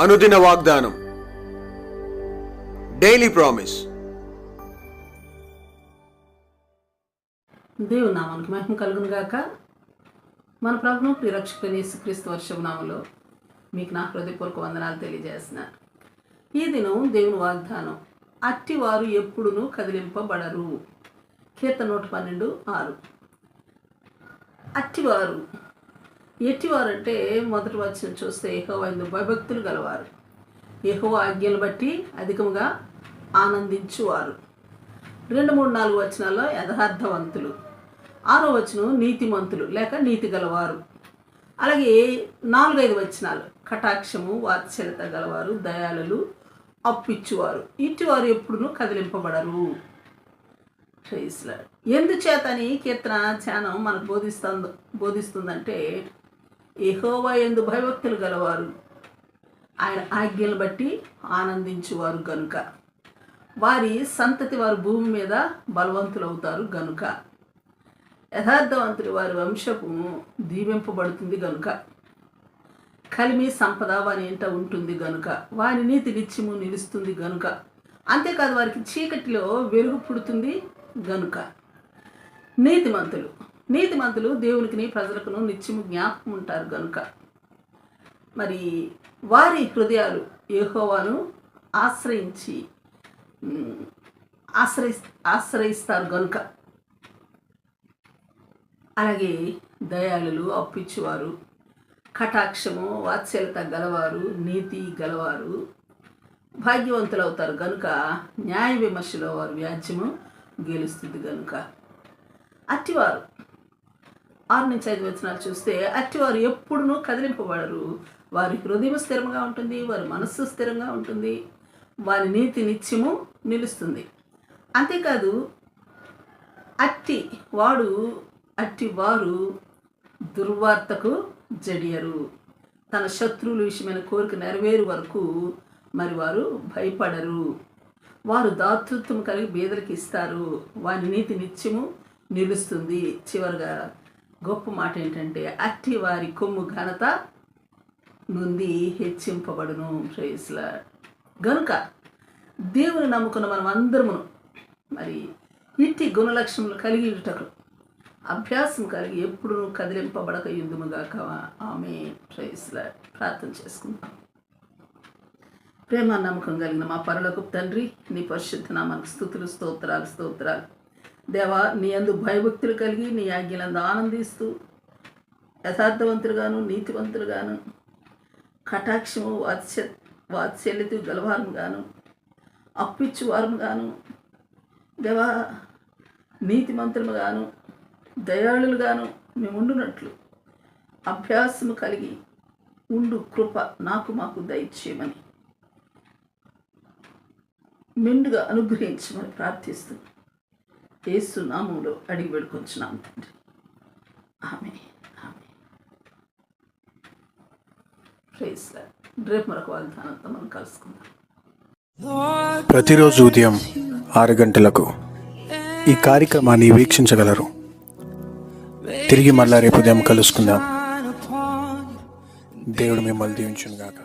అనుదిన వాగ్దానం. Daily promise దేవుని నామానికి మహిమ కలుగును గాక. మన ప్రభును ప్రిరక్షకుని క్రీస్తు వర్షపు నామలో మీకు నా హృదయపూర్వక వందనాలు తెలియజేస్తున్నాను ఈ దినం దేవుని వాగ్దానం అట్టివారు ఎప్పుడునూ కదిలింపబడరు. కీర్త నూట పన్నెండు ఆరు. అట్టివారు ఎట్టివారంటే మొదటి వచ్చిన చూస్తే యెహోవా యందు భయభక్తులు గలవారు. యెహోవా ఆజ్ఞలు బట్టి అధికముగా ఆనందించువారు. రెండు మూడు నాలుగు వచనాల్లో యథార్థవంతులు. ఆరో వచనం నీతిమంతులు లేక నీతి గలవారు. అలాగే నాలుగైదు వచనాలు కటాక్షము వాత్సల్యత గలవారు దయాళులు అప్పిచ్చువారు. ఇటువారు ఎప్పుడూ కదిలింపబడరు. ఎందుచేతని కీర్తన ధ్యానం మనకు బోధిస్తుంది బోధిస్తుందంటే ఏహోవా ఎందు భయభక్తులు గలవారు. ఆయన ఆజ్ఞలు బట్టి ఆనందించువారు గనుక. వారి సంతతి వారు భూమి మీద బలవంతులవుతారు గనుక. యథార్థవంతుడి వారి వంశపు దీవింపబడుతుంది గనుక. కలిమి సంపద వారి ఇంట ఉంటుంది గనుక. వారి నీతి నిత్యము నిలుస్తుంది గనుక. అంతేకాదు వారికి చీకటిలో వెలుగు పుడుతుంది గనుక. నీతిమంతులు. నీతిమంతులు దేవునికిని ప్రజలకును నిత్యము జ్ఞాపకం ఉంటారు కనుక మరి వారి హృదయాలు ఏహోవాను ఆశ్రయించి ఆశ్రయి ఆశ్రయిస్తారు కనుక అలాగే దయాళులు అప్పిచ్చువారు కటాక్షము వాత్సల్యత గలవారు నీతి గలవారు భాగ్యవంతులు అవుతారు గనుక న్యాయ విమర్శలో వారు వ్యాజ్యము గెలుస్తుంది గనుక. అట్టివారు ఆరు నుంచి ఐదు వచనాలు చూస్తే అట్టివారు ఎప్పుడునూ కదిలింపబడరు. వారి హృదయం స్థిరంగా ఉంటుంది వారి మనస్సు స్థిరంగా ఉంటుంది వారి నీతి నిత్యము నిలుస్తుంది. అంతేకాదు అట్టి వాడు అట్టి వారు దుర్వార్తకు జడియరు. తన శత్రువుల విషయమైన కోరిక నెరవేరు వరకు మరి వారు భయపడరు. వారు దాతృత్వం కలిగి బీదలకు ఇస్తారు. వారి నీతి నిత్యము నిలుస్తుంది. చివరిగా గొప్ప మాట ఏంటంటే అట్టి వారి కొమ్ము ఘనత నుండి హెచ్చింపబడును ప్రైస్ల గనుక దేవుని నమ్ముకున్న మనం అందరమును మరి ఇట్టి గుణలక్షణములు కలిగి ఉంటకు అభ్యాసం కలిగి ఎప్పుడు కదిలింపబడక ఎందుముగాక? ఆమె ప్రైస్ల ప్రార్థన చేసుకుందాం. ప్రేమ నమ్మకం కలిగిన మా పరులకు తండ్రి నీ పరిశుద్ధ నామానికి స్థుతులు స్తోత్రాలు స్తోత్రాలు. దేవా నీ అందు భయభక్తులు కలిగి నీ ఆజ్ఞలందు ఆనందిస్తూ యథార్థవంతులుగాను నీతివంతులుగాను కటాక్షము వాత్స వాత్సల్యత గలవారం గాను అప్పిచ్చు దేవా నీతిమంతులు దయాళులుగాను దయాళులు మేము ఉండునట్లు అభ్యాసము కలిగి ఉండు కృప నాకు మాకు దయచేయమని. మెండుగా అనుగ్రహించమని ప్రార్థిస్తున్నాను యేసు నామంలో అడిగి పెడుకొంచున్నాం తండ్రి. ఆమె ఆమె ప్రైజ్ రేపు మరొక వాగ్దానంతో మనం కలుసుకుందాం. ప్రతిరోజు ఉదయం ఆరు గంటలకు ఈ కార్యక్రమాన్ని వీక్షించగలరు. తిరిగి మళ్ళా రేపు ఉదయం కలుసుకుందాం. దేవుడు మిమ్మల్ని దీవించును గాక